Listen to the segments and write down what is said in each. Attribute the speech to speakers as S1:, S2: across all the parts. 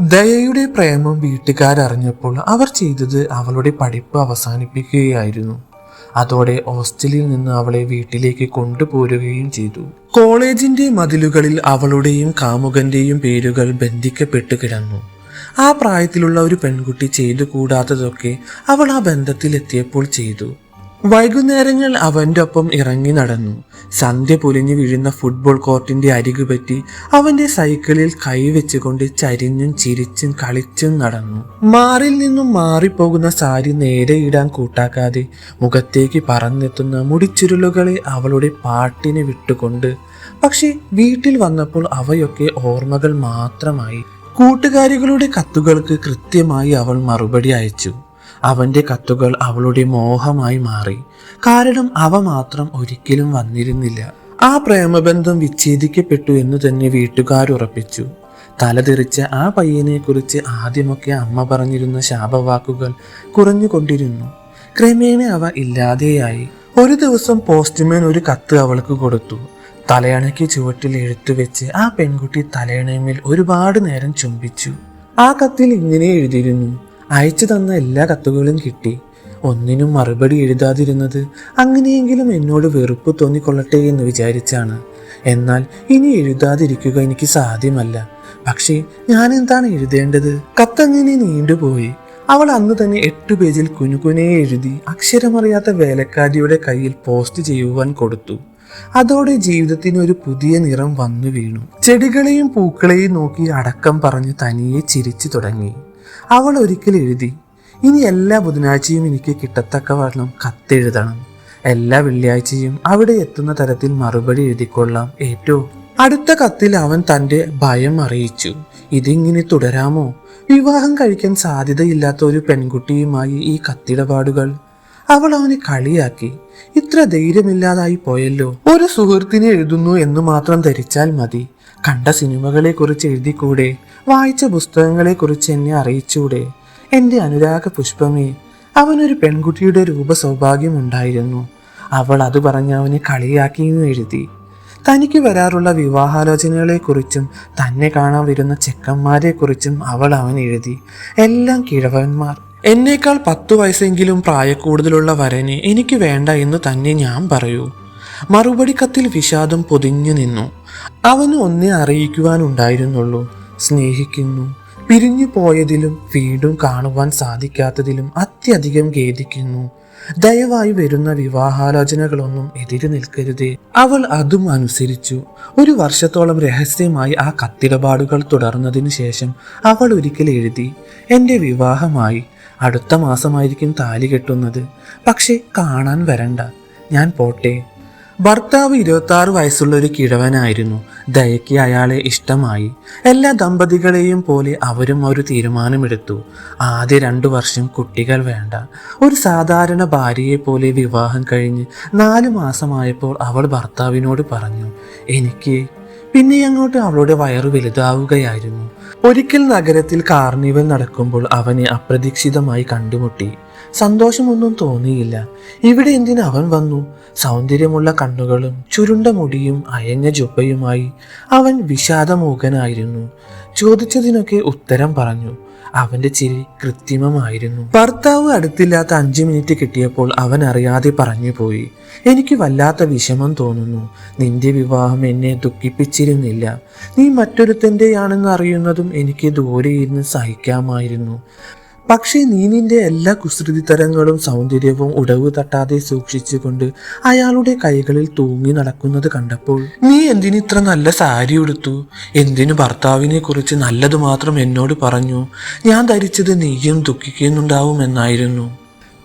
S1: ദയയുടെ പ്രേമം വീട്ടുകാരറിഞ്ഞപ്പോൾ അവർ ചെയ്തത് അവളുടെ പഠിപ്പ് അവസാനിപ്പിക്കുകയായിരുന്നു. അതോടെ ഹോസ്റ്റലിൽ നിന്ന് അവളെ വീട്ടിലേക്ക് കൊണ്ടുപോരുകയും ചെയ്തു. കോളേജിന്റെ മതിലുകളിൽ അവളുടെയും കാമുകന്റെയും പേരുകൾ ബന്ധിക്കപ്പെട്ടു കിടന്നു. ആ പ്രായത്തിലുള്ള ഒരു പെൺകുട്ടി ചെയ്തു കൂടാത്തതൊക്കെ അവൾ ആ ബന്ധത്തിലെത്തിയപ്പോൾ ചെയ്തു. വൈകുന്നേരങ്ങൾ അവന്റെ ഒപ്പം ഇറങ്ങി നടന്നു. സന്ധ്യ പൊലിഞ്ഞു വീഴുന്ന ഫുട്ബോൾ കോർട്ടിന്റെ അരികു പറ്റി അവന്റെ സൈക്കിളിൽ കൈവെച്ചുകൊണ്ട് ചരിഞ്ഞും ചിരിച്ചും കളിച്ചും നടന്നു. മാറിൽ നിന്നും മാറിപ്പോകുന്ന സാരി നേരെ ഇടാൻ കൂട്ടാക്കാതെ മുഖത്തേക്ക് പറന്നെത്തുന്ന മുടിച്ചുരുളുകളെ അവളുടെ പാട്ടിനെ വിട്ടുകൊണ്ട്. പക്ഷെ വീട്ടിൽ വന്നപ്പോൾ അവയൊക്കെ ഓർമ്മകൾ മാത്രമായി. കൂട്ടുകാരികളുടെ കത്തുകൾക്ക് കൃത്യമായി അവൾ മറുപടി അയച്ചു. അവന്റെ കത്തുകൾ അവളുടെ മോഹമായി മാറി. കാരണം അവ മാത്രം ഒരിക്കലും വന്നിരുന്നില്ല. ആ പ്രേമബന്ധം വിച്ഛേദിക്കപ്പെട്ടു എന്ന് തന്നെ വീട്ടുകാരുറപ്പിച്ചു തലതെറിച്ച ആ പയ്യനെ കുറിച്ച് ആദ്യമൊക്കെ അമ്മ പറഞ്ഞിരുന്ന ശാപവാക്കുകൾ കുറഞ്ഞുകൊണ്ടിരുന്നു. ക്രമേണ അവ ഇല്ലാതെയായി. ഒരു ദിവസം പോസ്റ്റ്മാൻ ഒരു കത്ത് അവൾക്ക് കൊടുത്തു. തലയണയ്ക്ക് ചുവട്ടിൽ എഴുത്തുവെച്ച് ആ പെൺകുട്ടി തലയണയിൽ ഒരുപാട് നേരം ചുംബിച്ചു. ആ കത്തിൽ ഇങ്ങനെ എഴുതിയിരുന്നു. അയച്ചു തന്ന എല്ലാ കത്തുകളും കിട്ടി. ഒന്നിനും മറുപടി എഴുതാതിരുന്നത് അങ്ങനെയെങ്കിലും എന്നോട് വെറുപ്പ് തോന്നിക്കൊള്ളട്ടെ എന്ന് വിചാരിച്ചാണ്. എന്നാൽ ഇനി എഴുതാതിരിക്കുക എനിക്ക് സാധ്യമല്ല. പക്ഷേ ഞാൻ എന്താണ് എഴുതേണ്ടത്? കത്തങ്ങനെ നീണ്ടുപോയി. അവൾ അന്ന് തന്നെ എട്ട് പേജിൽ കുനുകുനെ എഴുതി അക്ഷരമറിയാത്ത വേലക്കാരിയുടെ കയ്യിൽ പോസ്റ്റ് ചെയ്യുവാൻ കൊടുത്തു. അതോടെ ജീവിതത്തിന് ഒരു പുതിയ നിറം വന്നു വീണു. ചെടികളെയും പൂക്കളെയും നോക്കി അടക്കം പറഞ്ഞ് തനിയെ ചിരിച്ചു തുടങ്ങി. അവൾ ഒരിക്കൽ എഴുതി ഇനി എല്ലാ ബുധനാഴ്ചയും എനിക്ക് കിട്ടത്തക്കവണ്ണം കത്തെഴുതണം. എല്ലാ വെള്ളിയാഴ്ചയും അവിടെ എത്തുന്ന തരത്തിൽ മറുപടി എഴുതിക്കൊള്ളാം ഏറ്റവും അടുത്ത കത്തിൽ അവൻ തന്റെ ഭയം അറിയിച്ചു ഇതിങ്ങനെ തുടരാമോ? വിവാഹം കഴിക്കാൻ സാധ്യതയില്ലാത്ത ഒരു പെൺകുട്ടിയുമായി ഈ കത്തിടപാടുകൾ അവൾ അവനെ കളിയാക്കി. ഇത്ര ധൈര്യമില്ലാതായി പോയല്ലോ. ഒരു സുഹൃത്തിനെ എഴുതുന്നു എന്ന് മാത്രം ധരിച്ചാൽ മതി. കണ്ട സിനിമകളെ കുറിച്ച് എഴുതിക്കൂടെ? വായിച്ച പുസ്തകങ്ങളെ കുറിച്ച് എന്നെ അറിയിച്ചൂടെ? എന്റെ അനുരാഗ പുഷ്പമേ അവനൊരു പെൺകുട്ടിയുടെ രൂപ സൗഭാഗ്യം ഉണ്ടായിരുന്നു അവൾ അത് പറഞ്ഞ് അവനെ കളിയാക്കിയും എഴുതി. തനിക്ക് വരാറുള്ള വിവാഹാലോചനകളെക്കുറിച്ചും തന്നെ കാണാൻ വരുന്ന ചെക്കന്മാരെക്കുറിച്ചും അവൾ അവൻ എഴുതി. എല്ലാം കിഴവന്മാർ. എന്നേക്കാൾ പത്തു വയസ്സെങ്കിലും പ്രായക്കൂടുതലുള്ള വരനെ എനിക്ക് വേണ്ട എന്ന് തന്നെ ഞാൻ പറയൂ. മറുപടി കത്തിൽ വിഷാദം പൊതിഞ്ഞു നിന്നു. അവന് ഒന്നേ അറിയിക്കുവാനുണ്ടായിരുന്നുള്ളൂ സ്നേഹിക്കുന്നു. പിരിഞ്ഞു പോയതിലും വീണ്ടും കാണുവാൻ സാധിക്കാത്തതിലും അത്യധികം ഖേദിക്കുന്നു. ദയവായി വരുന്ന വിവാഹാലോചനകളൊന്നും എതിര് നിൽക്കരുതേ. അവൾ അതും അനുസരിച്ചു. ഒരു വർഷത്തോളം രഹസ്യമായി ആ കത്തിടപാടുകൾ തുടർന്നതിനു ശേഷം അവൾ ഒരിക്കൽ എഴുതി എന്റെ വിവാഹമായി. അടുത്ത മാസമായിരിക്കും താലി കെട്ടുന്നത്. പക്ഷേ കാണാൻ വരണ്ട. ഞാൻ പോട്ടെ. ഭർത്താവ് ഇരുപത്തി ആറ് വയസ്സുള്ള ഒരു കിഴവനായിരുന്നു. ദയയ്ക്ക് അയാളെ ഇഷ്ടമായി. എല്ലാ ദമ്പതികളെയും പോലെ അവരും ഒരു തീരുമാനമെടുത്തു. ആദ്യ രണ്ടു വർഷം കുട്ടികൾ വേണ്ട. ഒരു സാധാരണ ഭാര്യയെ പോലെ വിവാഹം കഴിഞ്ഞ് നാല് മാസമായപ്പോൾ അവൾ ഭർത്താവിനോട് പറഞ്ഞു എനിക്ക് പിന്നെ അങ്ങോട്ട് അവളുടെ വയറ് വലുതാവുകയായിരുന്നു. ഒരിക്കൽ നഗരത്തിൽ കാർണിവൽ നടക്കുമ്പോൾ അവനെ അപ്രതീക്ഷിതമായി കണ്ടുമുട്ടി. സന്തോഷമൊന്നും തോന്നിയില്ല. ഇവിടെ എന്തിന് അവൻ വന്നു? സൗന്ദര്യമുള്ള കണ്ണുകളും ചുരുണ്ട മുടിയും അയഞ്ഞ ജുബയുമായി അവൻ വിഷാദമൂകനായിരുന്നു. ചോദിച്ചതിനൊക്കെ ഉത്തരം പറഞ്ഞു. അവന്റെ ചിരി കൃത്രിമമായിരുന്നു. ഭർത്താവ് അടുത്തില്ലാത്ത അഞ്ചു മിനിറ്റ് കിട്ടിയപ്പോൾ അവൻ അറിയാതെ പറഞ്ഞു പോയി. എനിക്ക് വല്ലാത്ത വിഷമം തോന്നുന്നു. നിന്റെ വിവാഹം എന്നെ ദുഃഖിപ്പിച്ചിരുന്നില്ല. നീ മറ്റൊരുത്തന്റെയാണെന്ന് അറിയുന്നതും എനിക്ക് ദൂരെ ഇരുന്ന് സഹിക്കാമായിരുന്നു. പക്ഷേ നീ നിന്റെ എല്ലാ കുസൃതിത്തരങ്ങളും സൗന്ദര്യവും ഉടവ് തട്ടാതെ സൂക്ഷിച്ചുകൊണ്ട് അയാളുടെ കൈകളിൽ തൂങ്ങി നടക്കുന്നത് കണ്ടപ്പോൾ നീ എന്തിനിത്ര നല്ല സാരി ഉടുത്തു? എന്തിനു ഭർത്താവിനെ കുറിച്ച് നല്ലത് മാത്രം എന്നോട് പറഞ്ഞു? ഞാൻ ധരിച്ചത് നീയും ദുഃഖിക്കുന്നുണ്ടാവുമെന്നായിരുന്നു.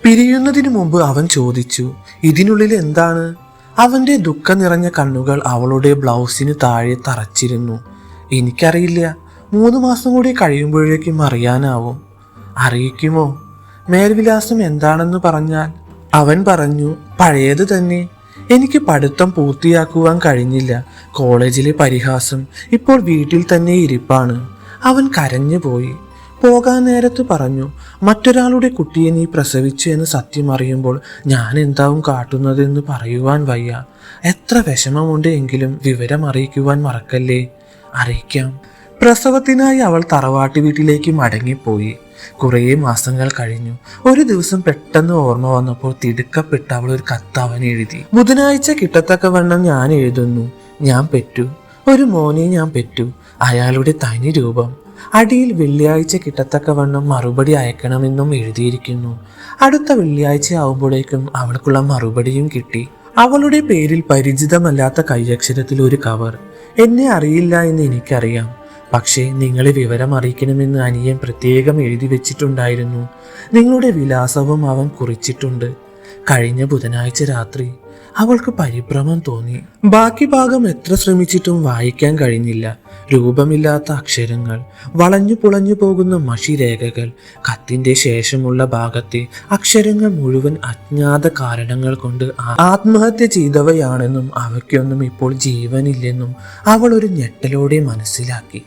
S1: പിരിയുന്നതിനു മുമ്പ് അവൻ ചോദിച്ചു ഇതിനുള്ളിൽ എന്താണ്? അവന്റെ ദുഃഖം നിറഞ്ഞ കണ്ണുകൾ അവളുടെ ബ്ലൗസിന് താഴെ തറച്ചിരുന്നു. എനിക്കറിയില്ല. മൂന്ന് മാസം കൂടി കഴിയുമ്പോഴേക്കും അറിയാനാവും. അറിയിക്കുമോ? മേൽവിലാസം എന്താണെന്ന് പറഞ്ഞാൽ അവൻ പറഞ്ഞു പഴയത് തന്നെ. എനിക്ക് പഠിത്തം പൂർത്തിയാക്കുവാൻ കഴിഞ്ഞില്ല. കോളേജിലെ പരിഹാസം ഇപ്പോൾ വീട്ടിൽ തന്നെ ഇരിപ്പാണ്. അവൻ കരഞ്ഞുപോയി. പോകാൻ നേരത്ത് പറഞ്ഞു മറ്റൊരാളുടെ കുട്ടിയെ നീ പ്രസവിച്ചു എന്ന് സത്യം അറിയുമ്പോൾ ഞാൻ എന്താവും കാട്ടുന്നതെന്ന് പറയുവാൻ വയ്യ. എത്ര വിഷമമുണ്ട് എങ്കിലും വിവരം അറിയിക്കുവാൻ മറക്കല്ലേ. അറിയിക്കാം. പ്രസവത്തിനായി അവൾ തറവാട്ട് വീട്ടിലേക്ക് മടങ്ങിപ്പോയി. കുറേ മാസങ്ങൾ കഴിഞ്ഞു. ഒരു ദിവസം പെട്ടെന്ന് ഓർമ്മ വന്നപ്പോൾ തിടുക്കപ്പെട്ട് അവൾ ഒരു കത്ത് അവൻ എഴുതി. ബുധനാഴ്ച കിട്ടത്തക്കവണ്ണം ഞാൻ എഴുതുന്നു. ഞാൻ പെറ്റു. ഒരു മോനെ ഞാൻ പെറ്റു. അയാളുടെ തനി രൂപം. അടിയിൽ വെള്ളിയാഴ്ച കിട്ടത്തക്കവണ്ണം മറുപടി അയക്കണമെന്നും എഴുതിയിരിക്കുന്നു. അടുത്ത വെള്ളിയാഴ്ച ആവുമ്പോഴേക്കും അവൾക്കുള്ള മറുപടിയും കിട്ടി. അവളുടെ പേരിൽ പരിചിതമല്ലാത്ത കൈയക്ഷരത്തിൽ ഒരു കവർ. എന്നെ അറിയില്ല എന്ന് എനിക്കറിയാം. പക്ഷേ നിങ്ങളെ വിവരം അറിയിക്കണമെന്ന് അനിയൻ പ്രത്യേകം എഴുതി വെച്ചിട്ടുണ്ടായിരുന്നു. നിങ്ങളുടെ വിലാസവും അവൻ കുറിച്ചിട്ടുണ്ട്. കഴിഞ്ഞ ബുധനാഴ്ച രാത്രി അവൾക്ക് പരിഭ്രമം തോന്നി. ബാക്കി ഭാഗം എത്ര ശ്രമിച്ചിട്ടും വായിക്കാൻ കഴിഞ്ഞില്ല. രൂപമില്ലാത്ത അക്ഷരങ്ങൾ വളഞ്ഞു പുളഞ്ഞു പോകുന്ന മഷിരേഖകൾ കത്തിന്റെ ശേഷമുള്ള ഭാഗത്തെ അക്ഷരങ്ങൾ മുഴുവൻ അജ്ഞാത കാരണങ്ങൾ കൊണ്ട് ആത്മഹത്യ ചെയ്തവയാണെന്നും അവയ്ക്കൊന്നും ഇപ്പോൾ ജീവനില്ലെന്നും അവൾ ഒരു ഞെട്ടലോടെ മനസ്സിലാക്കി.